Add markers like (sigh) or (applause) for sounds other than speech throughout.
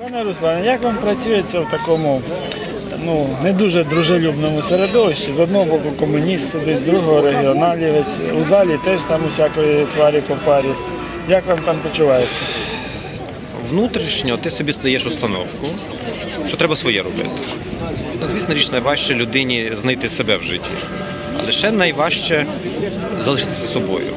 Пане Руслане, як вам працюється в такому ну, не дуже дружелюбному середовищі? З одного боку комуніст сидить, з другого регіоналівець, у залі теж там усякої тварі по парі. Як вам там почувається? внутрішньо ти собі стаєш установку, що треба своє робити. Ну, звісно, річ найважче людині знайти себе в житті, але ще найважче залишитися собою.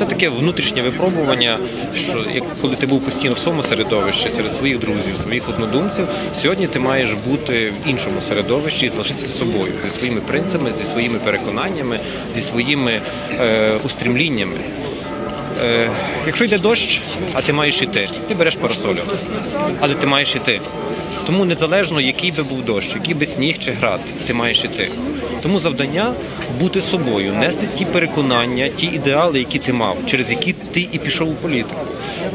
Це таке внутрішнє випробування, що як коли ти був постійно в своєму середовищі, серед своїх друзів, своїх однодумців, сьогодні ти маєш бути в іншому середовищі і залишитися собою зі своїми принципами, зі своїми переконаннями, зі своїми е, устремліннями. Е, якщо йде дощ, а ти маєш іти, ти береш парасолю, але ти маєш іти. Тому незалежно, який би був дощ, який би сніг чи град, ти маєш іти. Тому завдання бути собою, нести ті переконання, ті ідеали, які ти мав, через які ти і пішов у політику.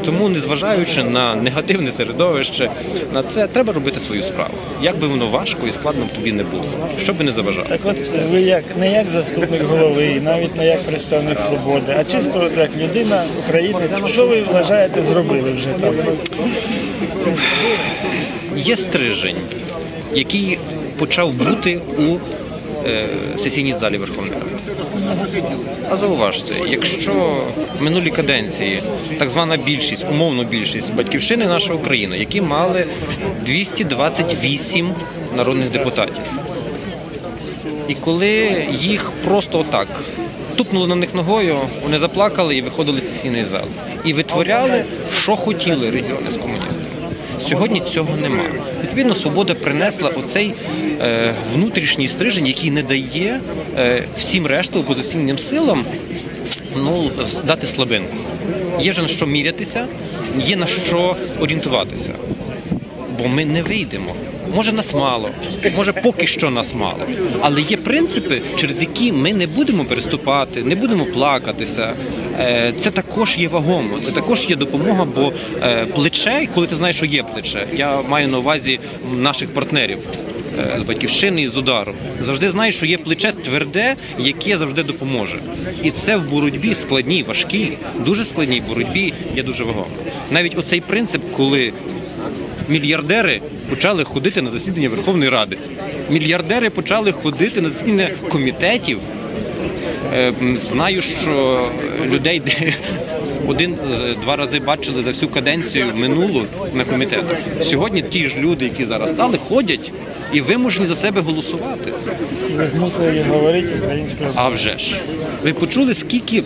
Тому, незважаючи на негативне середовище, на це треба робити свою справу. Як би воно важко і складно б тобі не було, що би не заважало. Так от ви як не як заступник голови, навіть не як представник свободи, а чисто як людина, українець. Що ви вважаєте зробили вже там? Є стрижень, який почав бути у сесійній залі Верховної Ради. А зауважте, якщо в минулій каденції так звана більшість, умовно більшість батьківщини наша Україна, які мали 228 народних депутатів. І коли їх просто отак тупнули на них ногою, вони заплакали і виходили з сесійної зали. І витворяли, що хотіли регіони з комуністами. Сьогодні цього немає. Відповідно, свобода принесла оцей е, внутрішній стрижень, який не дає е, всім решту опозиційним силам ну, дати слабинку. Є вже на що мірятися, є на що орієнтуватися. Бо ми не вийдемо. Може нас мало, може поки що нас мало. Але є принципи, через які ми не будемо переступати, не будемо плакатися. Е, Це також є вагомо, це також є допомога, бо е, плече, коли ти знаєш, що є плече, я маю на увазі наших партнерів. е, З батьківщини і з удару завжди знаєш, що є плече тверде, яке завжди допоможе, і це в боротьбі складній, важкій, дуже складній боротьбі є дуже вагомо. Навіть оцей принцип, коли мільярдери почали ходити на засідання Верховної Ради. Мільярдери почали ходити на засідання комітетів. Е, Знаю, що людей (laughs) один-два рази бачили за всю каденцію минулу на комітетах. Сьогодні ті ж люди, які зараз стали, ходять і вимушені за себе голосувати. Не змусили говорити українською. А вже ж. Ви почули, скільки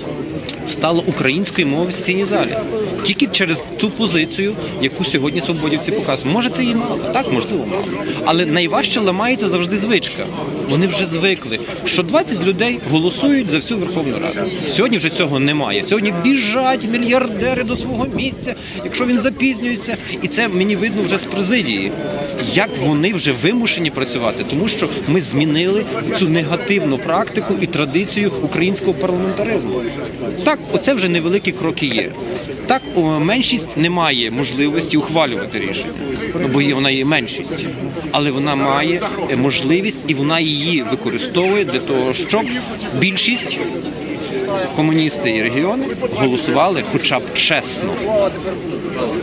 стало української мови в сесійній залі? Тільки через ту позицію, яку сьогодні свободівці показують. Може, це і мало, так, можливо, мало. Але найважче ламається завжди звичка. Вони вже звикли, що 20 людей голосують за всю Верховну Раду. Сьогодні вже цього немає. Сьогодні біжать мільярдери до свого місця, якщо він запізнюється. І це мені видно вже з президії, як вони вже вимушені працювати, тому що ми змінили цю негативну практику і традицію українського парламентаризму. Так, оце вже невеликі кроки є. Так, меншість не має можливості ухвалювати рішення, ну, бо вона є меншість, але вона має е, можливість і вона її використовує для того, щоб більшість комуністи і регіони голосували хоча б чесно,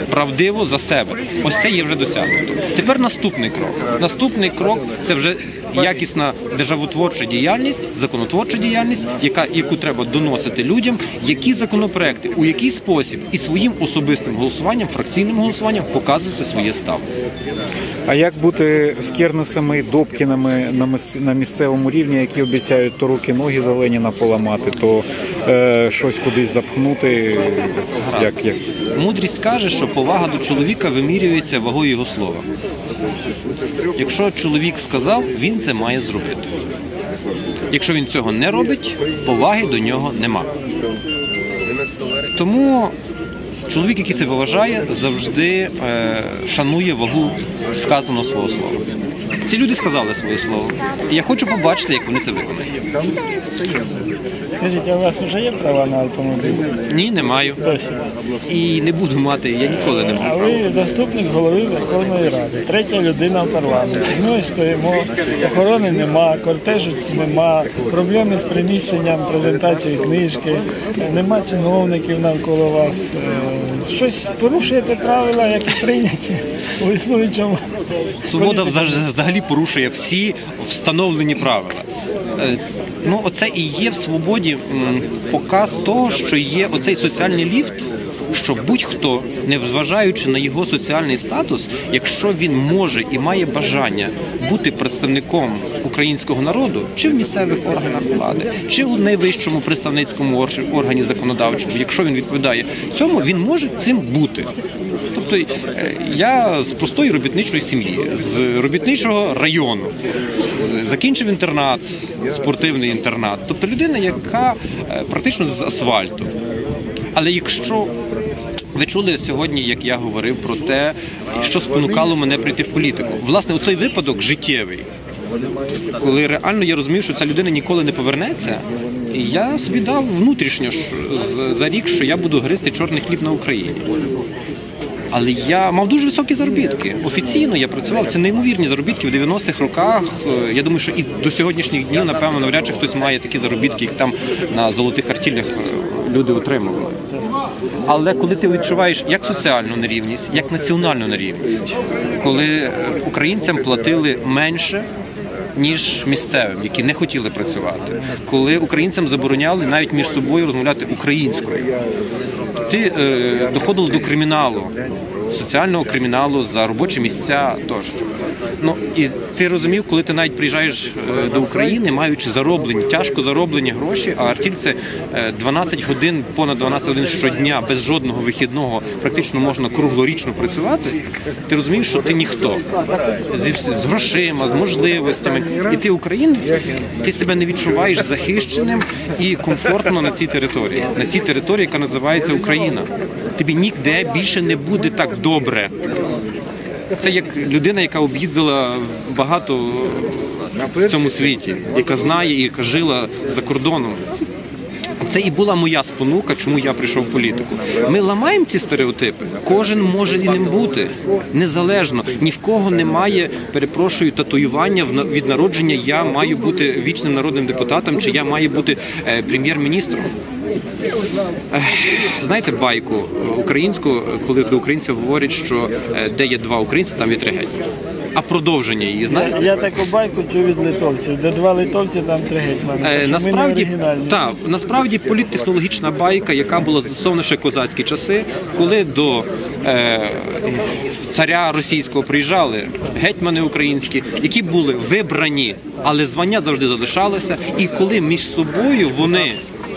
правдиво за себе. Ось це є вже досягнуто. Тепер наступний крок. Наступний крок це вже якісна державотворча діяльність, законотворча діяльність, яка яку треба доносити людям, які законопроекти, у який спосіб і своїм особистим голосуванням, фракційним голосуванням показувати своє ставлення. А як бути з Кернесами Добкінами на на місцевому рівні, які обіцяють то руки, ноги за Леніна поламати, то е, щось кудись запхнути? Як, як? Мудрість каже, що повага до чоловіка вимірюється вагою його слова. Якщо чоловік сказав, він це має зробити. Якщо він цього не робить, поваги до нього нема. Тому чоловік, який себе вважає, завжди е, шанує вагу сказаного свого слова. Ці люди сказали своє слово. І я хочу побачити, як вони це виконають. Скажіть, а у вас вже є права на автомобіль? Ні, не маю. Досі. І не буду мати, я ніколи не А ви заступник голови Верховної Ради, третя людина в парламенті. Ми стоїмо, охорони нема, кортежу нема, проблеми з приміщенням презентації книжки, нема чиновників навколо вас. Е, Щось порушуєте правила, які прийняті. у існуючому. Свобода взагалі порушує всі встановлені правила. Ну, оце і є в свободі показ того, що є оцей соціальний ліфт, що будь-хто, не зважаючи на його соціальний статус, якщо він може і має бажання бути представником українського народу, чи в місцевих органах влади, чи у найвищому представницькому органі законодавчому, якщо він відповідає цьому, він може цим бути. Тобто е, я з простої робітничої сім'ї, з робітничого району, закінчив інтернат, спортивний інтернат. Тобто людина, яка е, практично з асфальту. Але якщо ви чули сьогодні, як я говорив про те, що спонукало мене прийти в політику. Власне, оцей випадок життєвий, коли реально я розумів, що ця людина ніколи не повернеться. Я собі дав внутрішньо за рік, що я буду гристи чорний хліб на Україні. Але я мав дуже високі заробітки. Офіційно я працював. Це неймовірні заробітки в 90-х роках. Я думаю, що і до сьогоднішніх днів, напевно, навряд чи хтось має такі заробітки, як там на золотих артілях е, люди отримували. Але коли ти відчуваєш як соціальну нерівність, як національну нерівність, коли е, українцям платили менше. Ніж місцевим, які не хотіли працювати, коли українцям забороняли навіть між собою розмовляти українською, ти е, доходило до криміналу, соціального криміналу за робочі місця тощо. Ну і ти розумів, коли ти навіть приїжджаєш е, до України, маючи зароблені, тяжко зароблені гроші, а артіль це е, 12 годин, понад 12 годин щодня, без жодного вихідного, практично можна круглорічно працювати. Ти розумієш, що ти ніхто зі з грошима, з можливостями, і ти українець, ти себе не відчуваєш захищеним і комфортно на цій території, на цій території, яка називається Україна. Тобі ніде більше не буде так добре. Це як людина, яка об'їздила багато в цьому світі, яка знає і яка жила за кордоном. Це і була моя спонука, чому я прийшов в політику. Ми ламаємо ці стереотипи. Кожен може і ним бути незалежно. Ні в кого немає, перепрошую, татуювання від народження. Я маю бути вічним народним депутатом, чи я маю бути е, прем'єр-міністром. Знаєте байку українську, коли до українців говорять, що е, де є два українці, там є гетьмани. А продовження її знаєте? Я таку байку чув від литовців, де два литовці, там три гетьмани. Е, насправді, так, насправді політтехнологічна байка, яка була застосована ще козацькі часи, коли до е, царя російського приїжджали гетьмани українські, які були вибрані, але звання завжди залишалося. І коли між собою вони.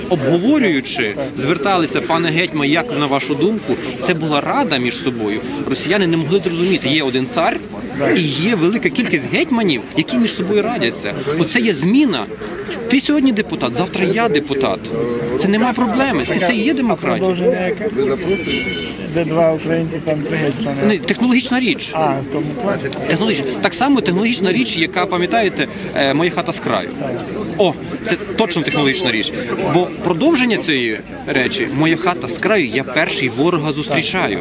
Обговорюючи, зверталися, пане гетьма, як на вашу думку, це була рада між собою. Росіяни не могли зрозуміти, є один цар і є велика кількість гетьманів, які між собою радяться. Оце є зміна. Ти сьогодні депутат, завтра я депутат. Це нема проблеми. Це і є демократія. Де два українці, там три гетьмани. Не, Технологічна річ. А, в тому плані. Технологічна. Так само технологічна річ, яка пам'ятаєте, е, моя хата з краю. О, це точно технологічна річ. Бо продовження цієї речі, моя хата з краю, я перший ворога зустрічаю.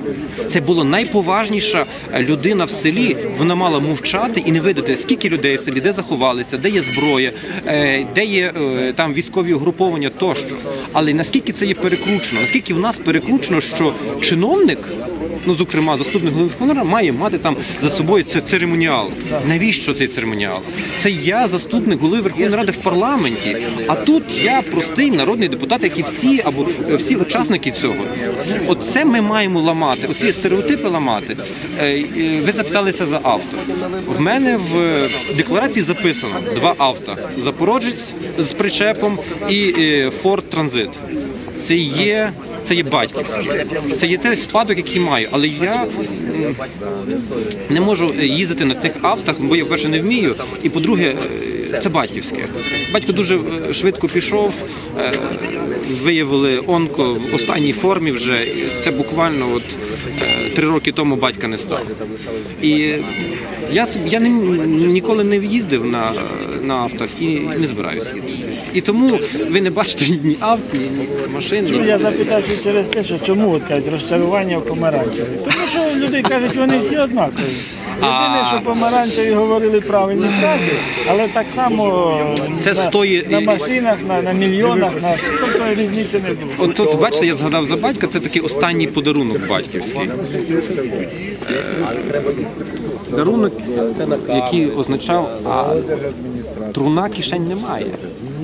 Це була найповажніша е, людина в селі. Вона мала мовчати і не видати, скільки людей в селі, де заховалися, де є зброя, е, де є там військові угруповання тощо. Але наскільки це є перекручено? Наскільки в нас перекручено, що чиновник ну зокрема заступник голови Верховної має мати там за собою це церемоніал. Навіщо цей церемоніал? Це я заступник голови Верховної Ради в парламенті. А тут я простий народний депутат, як і всі або е, всі учасники цього. Оце ми маємо ламати, оці стереотипи ламати. Е, е, Ви запиталися за авто. В мене в декларації записано два авто: Запорожець з причепом і Ford Transit це є, це є батьківське. Це є той спадок, який маю. Але я не можу їздити на тих автах, бо я, по-перше, не вмію. І по-друге, е, це батьківське. Батько дуже е, швидко пішов, е, виявили онко в останній формі вже. Це буквально от три роки тому батька не став. І я, я не, ніколи не їздив на, на автах і не збираюся їздити. І тому ви не бачите ні авт, ні, ні машин. Ні. я запитався через те, що чому от кажуть розчарування в помаранчеві. Тому що люди кажуть, вони всі однакові. Єдине, що помаранчеві говорили правильні фрази, але так само Це на, стоїть- на машинах, на, на мільйонах, на тобто різниці не було. От тут, бачите, я згадав за батька, це такий останній подарунок батьківський. Дарунок, який означав, а труна кишень немає.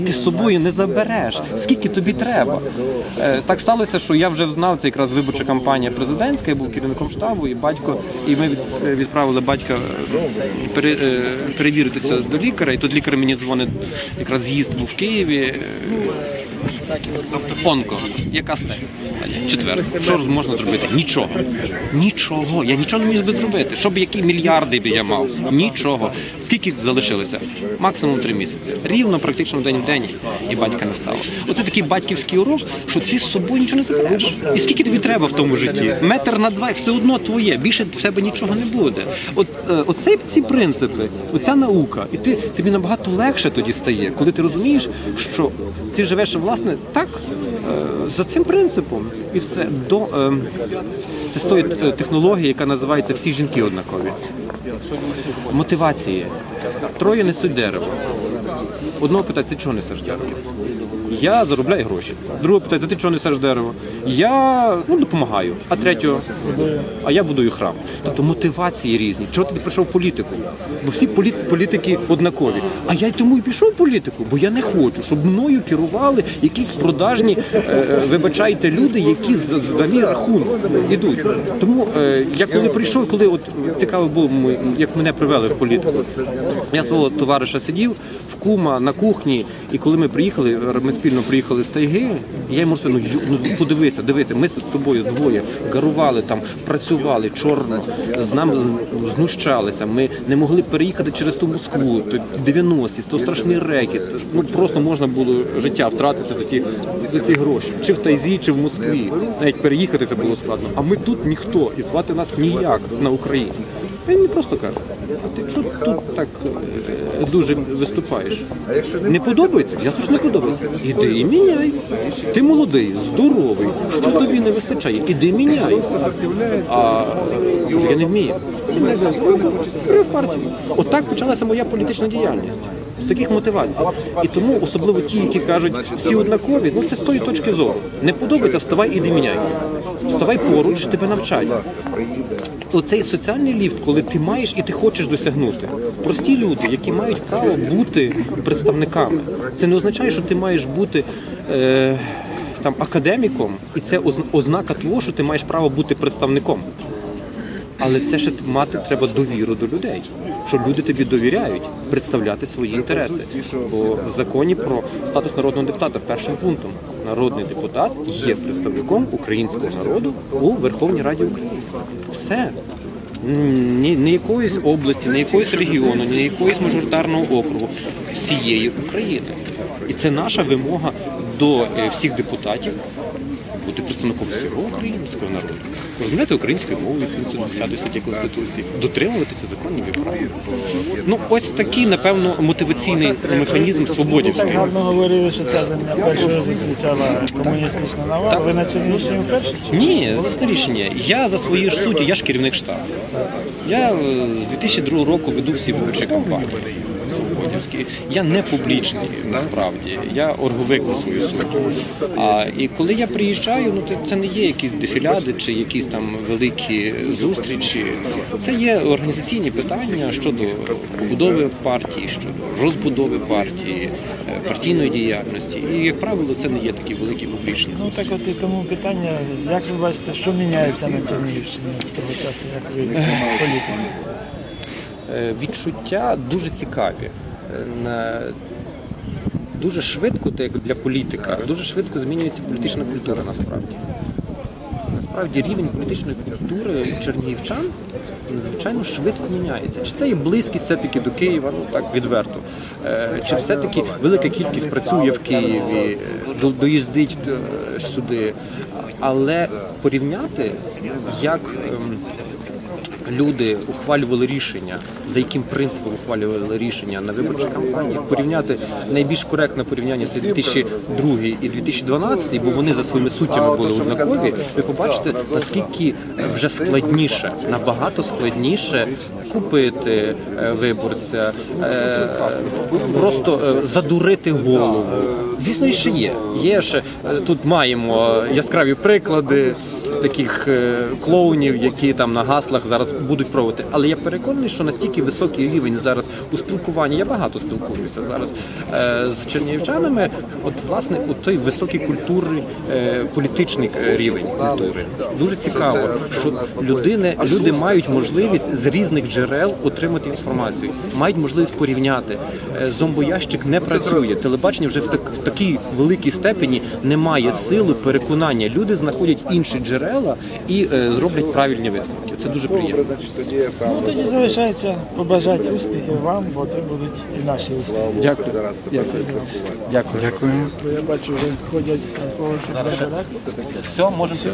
Ти з собою не забереш, скільки тобі треба. Е, Так сталося, що я вже знав, це якраз виборча кампанія президентська, я був керівником штабу, і батько, і ми е, відправили батька е, пере- перевіритися до лікаря, і тут лікар мені дзвонить, якраз з'їзд був в Києві. Е, Онко, яка стадія? Четверта. Що можна зробити? Нічого. Нічого. Я нічого не міг би зробити. Щоб які мільярди б я мав. Нічого. Скільки залишилося? Максимум три місяці. Рівно, практично день в день, і батька не стало. Оце такий батьківський урок, що ти з собою нічого не забереш. І скільки тобі треба в тому житті? Метр на два, і все одно твоє. Більше в себе нічого не буде. От е, оце ці принципи, оця наука, і ти тобі набагато легше тоді стає, коли ти розумієш, що ти живеш власне так е, за цим принципом, і все до е, це стоїть е, технологія, яка називається всі жінки однакові. Мотивації. Троє несуть дерево. Одного питають, ти чого несеш дерево? Я заробляю гроші. Другого питається, ти чого несеш дерево? Я ну, допомагаю. А третього, а я будую храм. Тобто мотивації різні. Чого ти прийшов в політику? Бо всі полі- політики однакові. А я й тому і пішов в політику, бо я не хочу, щоб мною керували якісь продажні, е, е, вибачайте, люди, які за, за мій рахунок ідуть. Тому е, я коли прийшов, коли от цікаво було, як мене привели в політику. Я свого товариша сидів в кума на кухні, і коли ми приїхали, ми спільно приїхали з тайги, я йому сказав, ну, ну подивися, дивися, ми з тобою двоє гарували там, працювали чорно, з нами знущалися. Ми не могли переїхати через ту Москву, то 90-ті, то страшний рекет. Ну просто можна було життя втратити за ті, за ці гроші. Чи в Тайзі, чи в Москві. Навіть переїхати це було складно. А ми тут ніхто, і звати нас ніяк на Україні. Він мені просто каже, а ти чого тут так е, дуже виступаєш? Не подобається? Я що не подобається. Іди і міняй. Ти молодий, здоровий. Що тобі не вистачає? Іди міняй. А я не вмію. Бери в партію. Отак почалася моя політична діяльність. З таких мотивацій. І тому особливо ті, які кажуть, всі однакові, ну це з тої точки зору. Не подобається, вставай, іди міняй. Вставай поруч, тебе навчають. Оцей соціальний ліфт, коли ти маєш і ти хочеш досягнути. Прості люди, які мають право бути представниками. Це не означає, що ти маєш бути е, там академіком, і це ознака того, що ти маєш право бути представником. Але це ще мати треба довіру до людей, що люди тобі довіряють представляти свої інтереси. Бо в законі про статус народного депутата першим пунктом народний депутат є представником українського народу у Верховній Раді України. Все. Ні, не якоїсь області, не якоїсь регіону, не якоїсь мажоритарного округу, всієї України. І це наша вимога до е, всіх депутатів бути представником всього українського народу, розмовляти українською мовою відповідно до 10 статті Конституції, дотримуватися законів і прав. Ну ось такий, напевно, мотиваційний механізм свободівський. Гарно говорили, що ця земля першою зустрічала комуністична навала. Ви на Чернігівщині вперше? Ні, це рішення. Я за своєю ж суттю, я ж керівник штабу. Я е, з 2002 року веду всі виборчі кампанії. Свободівські. Я не публічний насправді, я орговик за свою суттю. А і коли я приїжджаю, ну це не є якісь дефіляди чи якісь там великі зустрічі. Це є організаційні питання щодо побудови партії, щодо розбудови партії, е, партійної діяльності. І як правило, це не є такі великі публічні. Ну так от і тому питання, як ви бачите, що міняється на Чернігівщині з того часу, як ви (laughs) політик? Е, відчуття дуже цікаві. Дуже швидко, так як для політика, дуже швидко змінюється політична культура насправді. Насправді рівень політичної культури чернігівчан надзвичайно швидко міняється. Чи це є близькість все-таки до Києва, ну так відверто. Е, Чи все-таки велика кількість працює в Києві, е, доїздить е, сюди. Але порівняти, як ем, люди ухвалювали рішення, за яким принципом ухвалювали рішення на виборчій кампанії, порівняти найбільш коректне порівняння це 2002 і 2012, бо вони за своїми суттями були однакові. Ви побачите, наскільки вже складніше, набагато складніше купити е, виборця, е, просто е, задурити голову. Звісно, і ще є. Є ще тут маємо яскраві приклади таких е, клоунів, які там на гаслах зараз будуть проводити. Але я переконаний, що настільки високий рівень зараз у спілкуванні. Я багато спілкуюся зараз е, з чернігівчанами. От власне, от той високий культурний е, політичний рівень культури. Дуже цікаво, що людини, люди мають можливість з різних джерел отримати інформацію, мають можливість порівняти. Зомбоящик не працює. Телебачення вже в, так, в такій великій степені не сили переконання. Люди знаходять інші джерела і е, зроблять правильні висновки. Це дуже приємно. Ну тоді залишається побажати успіхів вам, бо це будуть і наші успіхи. Дякую. Дякую. Дякую. Бо я бачу, вже ходять. Все, можемо.